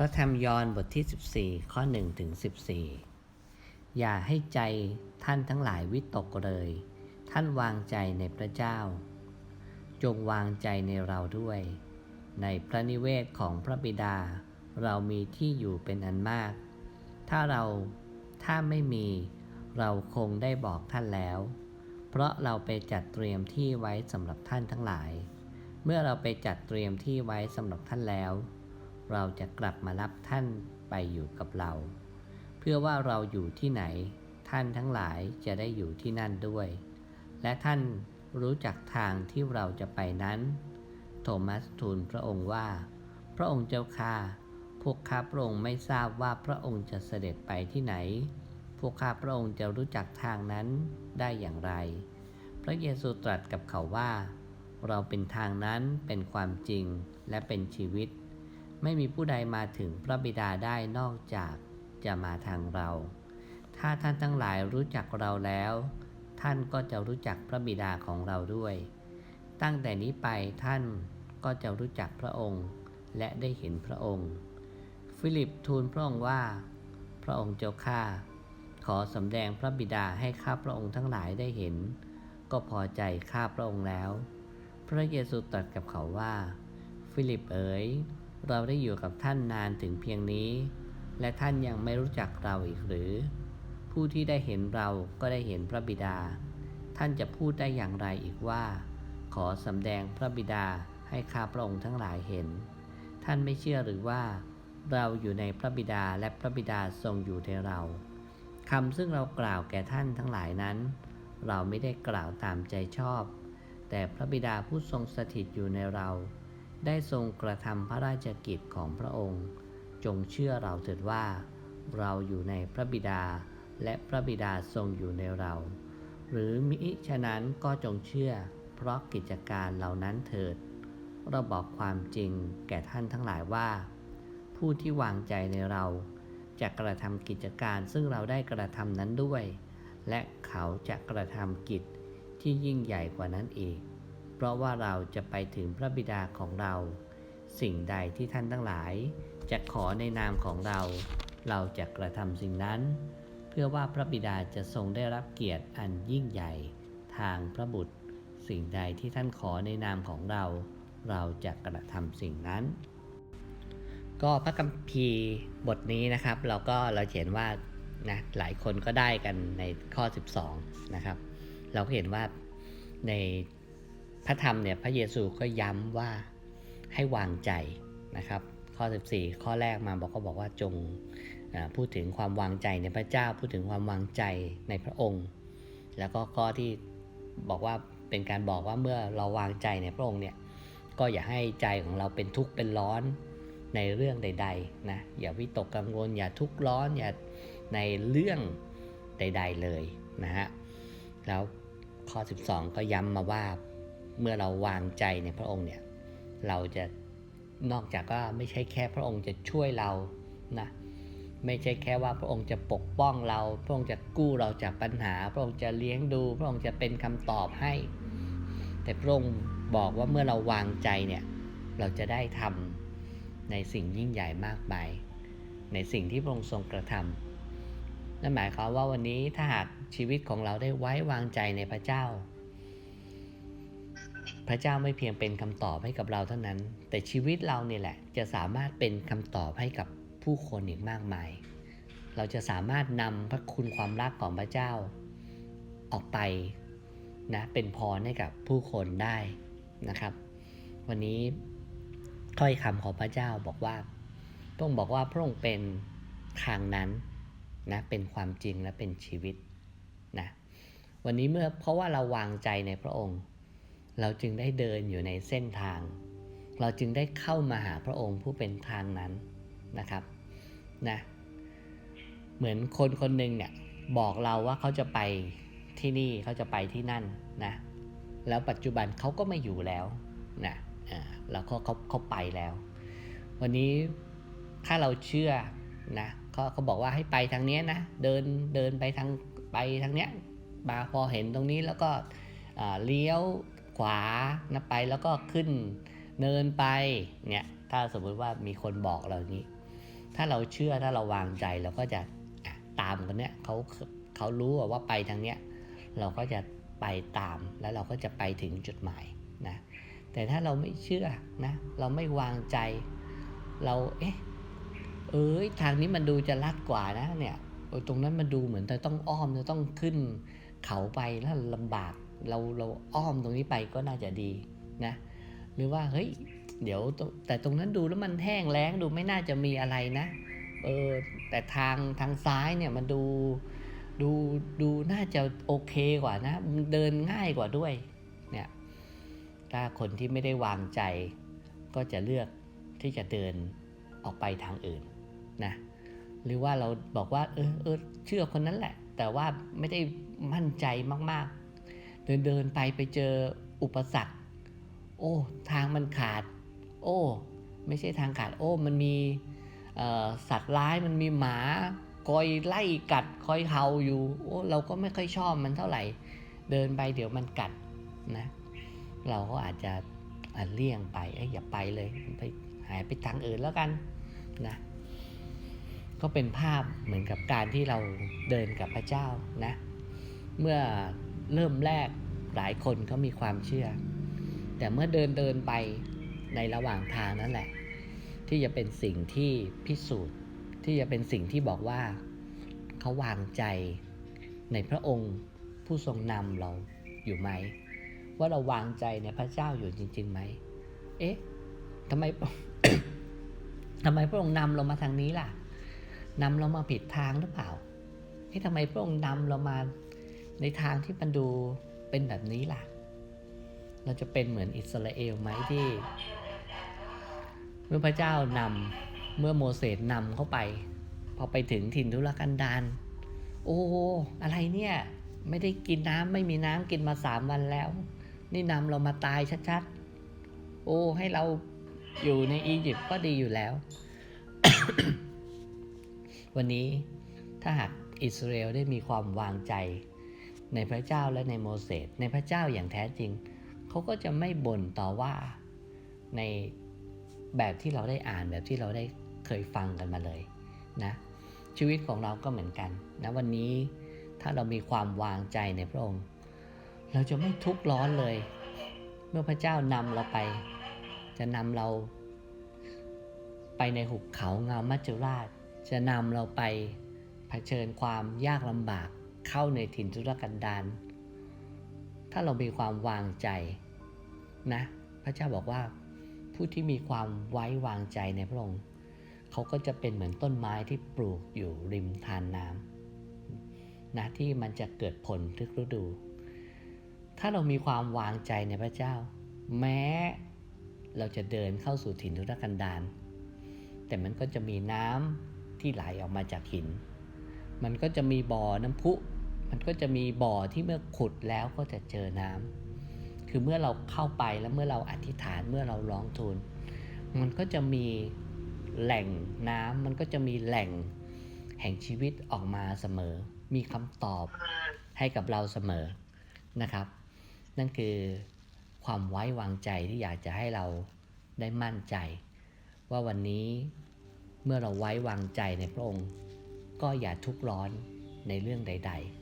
ระธรรมยอห์นบทที่ 14 ข้อ1ถึง14 อย่าให้ใจท่านทั้งหลายวิตกเลย ท่านวางใจในพระเจ้า จงวางใจในเราด้วย ในพระนิเวศของพระบิดา เรามีที่อยู่เป็นอันมาก ถ้าเราถ้าไม่มีเราคงได้บอกท่านแล้ว เพราะเราไปจัดเตรียมที่ไว้สำหรับท่านทั้งหลาย เมื่อเราไปจัดเตรียมที่ไว้สำหรับท่านแล้ว เราจะกลับมารับท่านไปอยู่กับเรา เพื่อว่าเราอยู่ที่ไหน ท่านทั้งหลายจะได้อยู่ที่นั่นด้วย และท่านรู้จักทางที่เราจะไปนั้น โทมัสทูลพระองค์ว่า พระองค์เจ้าข้าพวกข้าพระองค์ไม่ทราบว่าพระองค์จะเสด็จไปที่ไหน พวกข้าพระองค์จะรู้จักทางนั้นได้อย่างไร พระเยซูตรัสกับเขาว่า เราเป็นทางนั้นเป็นความจริงและเป็นชีวิต ไม่มีผู้ใดมาถึงพระบิดาได้นอกจากจะมาทางเรา ถ้าท่านทั้งหลายรู้จักเราแล้ว ท่านก็จะรู้จักพระบิดาของเราด้วย ตั้งแต่นี้ไปท่านก็จะรู้จักพระองค์ และได้เห็นพระองค์ ฟิลิปทูลพระองค์ว่า พระองค์เจ้าข้าขอสำแดงพระบิดาให้ข้าพระองค์ทั้งหลายได้เห็น ก็พอใจข้าพระองค์แล้ว พระเยซูตรัสกับเขาว่า ฟิลิปเอ๋ย เราได้อยู่กับท่านนานถึงเพียงนี้ และท่านยังไม่รู้จักเราอีกหรือ ผู้ที่ได้เห็นเราก็ได้เห็นพระบิดา ท่านจะพูดได้อย่างไรอีกว่า ขอสำแดงพระบิดาให้ข้าพระองค์ทั้งหลายเห็น ท่านไม่เชื่อหรือว่า เราอยู่ในพระบิดาและพระบิดาทรงอยู่ในเราคำซึ่งเรากล่าวแก่ท่านทั้งหลายนั้น เราไม่ได้กล่าวตามใจชอบ แต่พระบิดาผู้ทรงสถิตอยู่ในเรา ได้ทรงกระทำพระราชกิจของพระองค์ จงเชื่อเราเถิดว่า เราอยู่ในพระบิดา และพระบิดาทรงอยู่ในเรา หรือมิฉะนั้นก็จงเชื่อ เพราะกิจการเหล่านั้นเถิด เราบอกความจริงแก่ท่านทั้งหลายว่า ผู้ที่วางใจในเราจะกระทำกิจการซึ่งเราได้กระทำนั้นด้วย และเขาจะกระทำกิจที่ยิ่งใหญ่กว่านั้นอีก เพราะว่าเราจะไปถึงพระบิดาของเรา สิ่งใดที่ท่านทั้งหลาย จะขอในนามของเรา เราจะกระทำสิ่งนั้น เพื่อว่าพระบิดาจะทรงได้รับเกียรติอันยิ่งใหญ่ ทางพระบุตร สิ่งใดที่ท่านขอในนามของเรา เราจะกระทำสิ่งนั้น ก็พระคัมภีร์บทนี้นะครับ เราก็เราเห็นว่านะหลายคนก็ได้กันในข้อ 12 นะครับ เราก็เห็นว่าใน พระธรรมเนี่ยพระเยซูก็ย้ำว่าให้วางใจนะครับ ข้อ 14 ข้อแรกมาบอกก็บอกว่าจงพูดถึงความวางใจในพระเจ้าพูดถึงความวางใจในพระองค์ แล้วก็ข้อที่บอกว่าเป็นการบอกว่าเมื่อเราวางใจในพระองค์เนี่ยก็อย่าให้ใจของเราเป็นทุกข์เป็นร้อนในเรื่องใดๆนะอย่าวิตกกังวลอย่าทุกข์ร้อนอย่าในเรื่องใด ๆเลยนะฮะแล้วข้อ 12 ก็ย้ำมาว่า เมื่อเราวางใจในพระองค์เนี่ยเราจะนอกจากก็ไม่ใช่แค่พระองค์จะช่วยเรานะไม่ใช่แค่ว่าพระองค์จะปกป้องเรา พระองค์จะกู้เราจากปัญหา พระองค์จะเลี้ยงดู พระองค์จะเป็นคำตอบให้ แต่พระองค์บอกว่าเมื่อเราวางใจเนี่ยเราจะได้ทำในสิ่งยิ่งใหญ่มากมาย ในสิ่งที่พระองค์ทรงกระทำนั่นหมายความว่าวันนี้ถ้าหากชีวิตของเราได้ไว้วางใจในพระเจ้า พระเจ้าไม่เพียงเป็นคำตอบให้กับเราเท่านั้น แต่ชีวิตเราเนี่ยแหละ จะสามารถเป็นคำตอบให้กับผู้คนอีกมากมาย เราจะสามารถนำพระคุณความรักของพระเจ้า ออกไปนะเป็นพรให้กับผู้คนได้นะครับ วันนี้ถ้อยคำของพระเจ้าบอกว่าพระองค์บอกว่าพระองค์เป็นทางนั้นนะเป็นความจริงและเป็นชีวิตนะวันนี้เมื่อเพราะว่าเราวางใจในพระองค์ เราจึงได้เดินอยู่ในเส้นทาง เราจึงได้เข้ามาหาพระองค์ผู้เป็นทางนั้นนะครับนะเหมือนคนคนหนึ่งเนี่ยบอกเราว่าเขาจะไปที่นี่เขาจะไปที่นั่นนะแล้วปัจจุบันเขาก็ไม่อยู่แล้วนะอ่าแล้วเขาเขาเขาไปแล้ว วันนี้ถ้าเราเชื่อนะเขาเขาบอกว่าให้ไปทางเนี้ยนะเดินเดินไปทางไปทางเนี้ยมาพอเห็นตรงนี้แล้วก็เลี้ยว วานะไปแล้วก็ขึ้นเนินไปเนี่ยถ้าสมมติว่ามีคนบอกเรานี้ ถ้าเราเชื่อถ้าเราวางใจเราก็จะะตามคนเนี้ยเขาเขารู้ว่าไปทางเนี้ยเราก็จะไปตามแล้วเราก็จะไปถึงจุดหมายนะแต่ถ้าเราไม่เชื่อนะเราไม่วางใจ เราเอ๊ะเอ้ยทางนี้มันดูจะลัดกว่านะเนี่ยตรงนั้นมันดูเหมือนจะต้องอ้อมจะต้องขึ้นเขาไปแล้วลำบาก เราเราอ้อมตรงนี้ไปก็น่าจะดีนะหรือว่าเฮ้ยเดี๋ยวแต่ตรงนั้นดูแล้วมันแห้งแล้งดูไม่น่าจะมีอะไรนะเออแต่ทางทางซ้ายเนี่ยมันดูดูดูน่าจะโอเคกว่านะเดินง่ายกว่าด้วยเนี่ยถ้าคนที่ไม่ได้วางใจก็จะเลือกที่จะเดินออกไปทางอื่นนะหรือว่าเราบอกว่าเออเออเชื่อคนนั้นแหละ แต่ว่าไม่ได้มั่นใจมากๆ เดินเดินไปไปเจออุปสรรค โอ้ ทางมันขาด โอ้ ไม่ใช่ทางขาด โอ้ มันมีสัตว์ร้ายมันมีหมาคอยไล่กัดคอยเห่าอยู่ โอ้ เราก็ไม่ค่อยชอบมันเท่าไหร่ เดินไปเดี๋ยวมันกัดนะ เราก็อาจจะอะเลี่ยงไปเอ้ยอย่าไปเลยไปหายไปทางอื่นแล้วกันนะก็เป็นภาพเหมือนกับการที่เราเดินกับพระเจ้านะ เมื่อ เริ่มแรกหลายคนก็มีความเชื่อ แต่เมื่อเดินเดินไปในระหว่างทางนั่นแหละ ที่จะเป็นสิ่งที่พิสูจน์ ที่จะเป็นสิ่งที่บอกว่าเขาวางใจในพระองค์ผู้ทรงนำเราอยู่ไหม ว่าเราวางใจในพระเจ้าอยู่จริงๆไหมเอ๊ะทำไมทำไมพระองค์นำเรามาทางนี้ล่ะนำเรามาผิดทางหรือเปล่าเอ๊ะทำไมพระองค์นำเรามา ในทางที่มันดูเป็นแบบนี้ล่ะ เราจะเป็นเหมือนอิสราเอลไหมที่ เมื่อพระเจ้านำเมื่อโมเสสนำเข้าไป พอไปถึงถิ่นทุรกันดารโอ้อะไรเนี่ยไม่ได้กินน้ำไม่มีน้ำกินมาสามวันแล้ว นี่นำเรามาตายชัดๆ โอ้ให้เราอยู่ในอียิปต์ก็ดีอยู่แล้ว วันนี้ถ้าหากอิสราเอลได้มีความวางใจ ในพระเจ้าและในโมเสสในพระเจ้าอย่างแท้จริง เขาก็จะไม่บ่นต่อว่าในแบบที่เราได้อ่านแบบที่เราได้เคยฟังกันมาเลยนะชีวิตของเราก็เหมือนกันนะวันนี้ถ้าเรามีความวางใจในพระองค์ เราจะไม่ทุกข์ร้อนเลย เมื่อพระเจ้านำเราไป จะนำเราไปในหุบเขาเงามัจจุราช จะนำเราไปเผชิญความยากลำบาก เข้าในถิ่นทุรกันดารถ้าเรามีความวางใจนะ พระเจ้าบอกว่า ผู้ที่มีความไว้วางใจในพระองค์เขาก็จะเป็นเหมือนต้นไม้ที่ปลูกอยู่ริมทานน้ำนะที่มันจะเกิดผลทุกฤดู ถ้าเรามีความวางใจในพระเจ้า แม้เราจะเดินเข้าสู่ถิ่นทุรกันดารแต่มันก็จะมีน้ำที่ไหลออกมาจากหิน มันก็จะมีบ่อน้ำพุ มันก็จะมีบ่อที่เมื่อขุดแล้วก็จะเจอน้ำคือเมื่อเราเข้าไปแล้วเมื่อเราอธิษฐานเมื่อเราร้องทูลมันก็จะมีแหล่งน้ำมันก็จะมีแหล่งแห่งชีวิตออกมาเสมอ มีคำตอบให้กับเราเสมอนะครับ นั่นคือความไว้วางใจที่อยากจะให้เราได้มั่นใจ ว่าวันนี้เมื่อเราไว้วางใจในพระองค์ ก็อย่าทุกข์ร้อนในเรื่องใด ๆ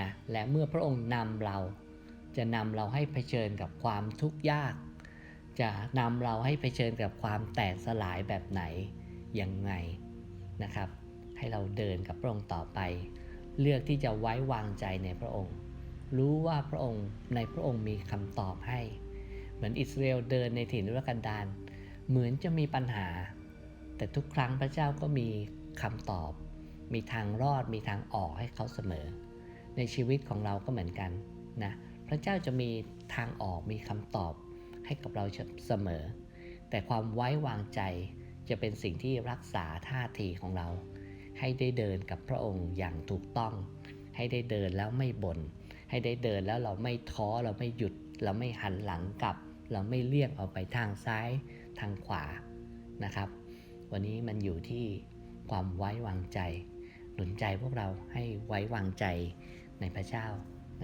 นะและเมื่อพระองค์นำเรา จะนำเราให้เผชิญกับความทุกข์ยาก จะนำเราให้เผชิญกับความแตกสลายแบบไหนยังไงนะครับ ให้เราเดินกับพระองค์ต่อไป เลือกที่จะไว้วางใจในพระองค์ รู้ว่าพระองค์ในพระองค์มีคำตอบให้ เหมือนอิสราเอลเดินในถิ่นทุรกันดารเหมือนจะมีปัญหา แต่ทุกครั้งพระเจ้าก็มีคำตอบ มีทางรอดมีทางออกให้เขาเสมอ ในชีวิตของเราก็เหมือนกันนะพระเจ้าจะมีทางออกมีคำตอบให้กับเราเสมอ แต่ความไว้วางใจจะเป็นสิ่งที่รักษาท่าทีของเรา ให้ได้เดินกับพระองค์อย่างถูกต้อง ให้ได้เดินแล้วไม่บน่นให้ได้เดินแล้วเราไม่ท้อเราไม่หยุด เราไม่หันหลังกลับ เราไม่เลี่ยงออกไปทางซ้ายทางขวานะครับ วันนี้มันอยู่ที่ความไว้วางใจ หนุนใจพวกเราให้ไว้วางใจในพระเจ้า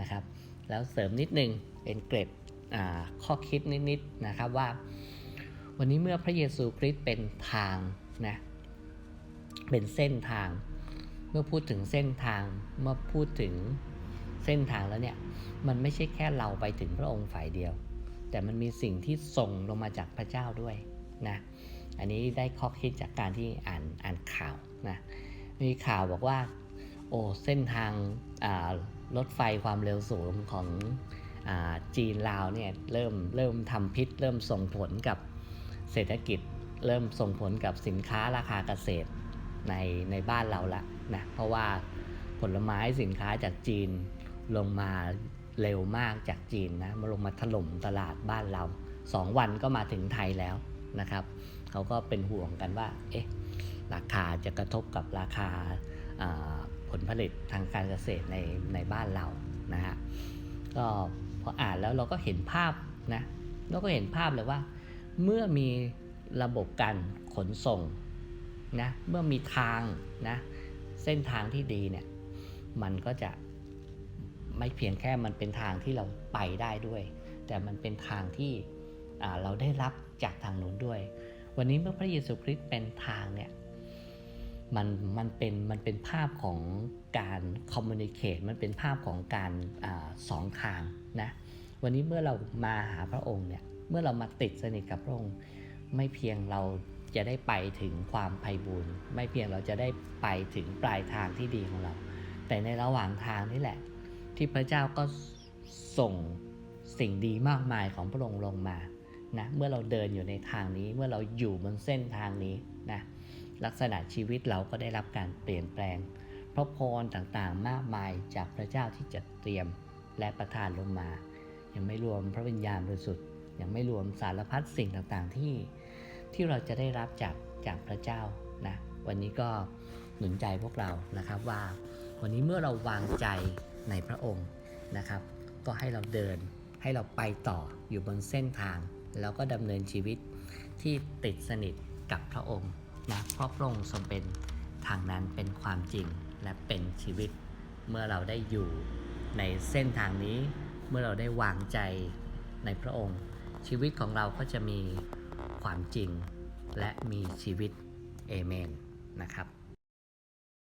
นะครับ แล้วเสริมนิดนึงเป็นเกร็ดข้อคิดนิดๆนะครับว่า วันนี้เมื่อพระเยซูคริสต์เป็นทางนะเป็นเส้นทาง เมื่อพูดถึงเส้นทางเมื่อพูดถึงเส้นทางแล้วเนี่ยมันไม่ใช่แค่เราไปถึงพระองค์ฝ่ายเดียว แต่มันมีสิ่งที่ส่งลงมาจากพระเจ้าด้วยนะอันนี้ได้ข้อคิดจากการที่อ่านอ่านข่าวนะ มีข่าวบอกว่า โอ้เส้นทางรถไฟความเร็วสูงของอจีนลาวเนี่ยเริ่มเริ่มทำพิษ เริ่มส่งผลกับเศรษฐกิจ เริ่มส่งผลกับสินค้าราคาเกษตรในในบ้านเราละนะเพราะว่าผลไม้สินค้าจากจีนลงมาเร็วมากจากจีนนะมาลงมาถล่มตลาดบ้านเราสองวันก็มาถึงไทยแล้วนะครับ เขาก็เป็นห่วงกันว่า เอ๊ะ ราคาจะกระทบกับราคาผลผลิตทางการเกษตรในในบ้านเรานะฮะก็พออ่านแล้วเราก็เห็นภาพนะเราก็เห็นภาพเลยว่า เมื่อมีระบบการขนส่งนะเมื่อมีทางนะเส้นทางที่ดีเนี่ยมันก็จะไม่เพียงแค่มันเป็นทางที่เราไปได้ด้วย แต่มันเป็นทางที่เราได้รับจากทางนู้นด้วย วันนี้เมื่อพระเยซูคริสต์เป็นทางเนี่ย มันมันเป็นมันเป็นภาพของการคอมมูนิเคตมันเป็นภาพของการอสองทางนะวันนี้เมื่อเรามาหาพระองค์เนี่ยเมื่อเรามาติดสนิทกับพระองค์ไม่เพียงเราจะได้ไปถึงความไพ่บูรณ์ไม่เพียงเราจะได้ไปถึงปลายทางที่ดีของเรา แต่ในระหว่างทางนี่แหละ ที่พระเจ้าก็ส่งสิ่งดีมากมายของพระองค์ลงมานะเมื่อเราเดินอยู่ในทางนี้เมื่อเราอยู่บนเส้นทางนี้ ลักษณะชีวิตเราก็ได้รับการเปลี่ยนแปลง เพราะพรต่างๆมากมายจากพระเจ้าที่จัดเตรียมและประทานลงมา ยังไม่รวมพระวิญญาณบริสุทธิ์ยังไม่รวมสารพัดสิ่งต่างๆที่ที่เราจะได้รับจากจากพระเจ้านะวันนี้ก็หนุนใจพวกเรานะครับว่า วันนี้เมื่อเราวางใจในพระองค์นะครับ ก็ให้เราเดินให้เราไปต่ออยู่บนเส้นทาง แล้วก็ดำเนินชีวิตที่ติดสนิทกับพระองค์ นะเพราะพระองค์ทรงเป็นทางนั้นเป็นความจริงและเป็นชีวิต เมื่อเราได้อยู่ในเส้นทางนี้เมื่อเราได้วางใจในพระองค์ ชีวิตของเราก็จะมีความจริงและมีชีวิตเอเมนนะครับ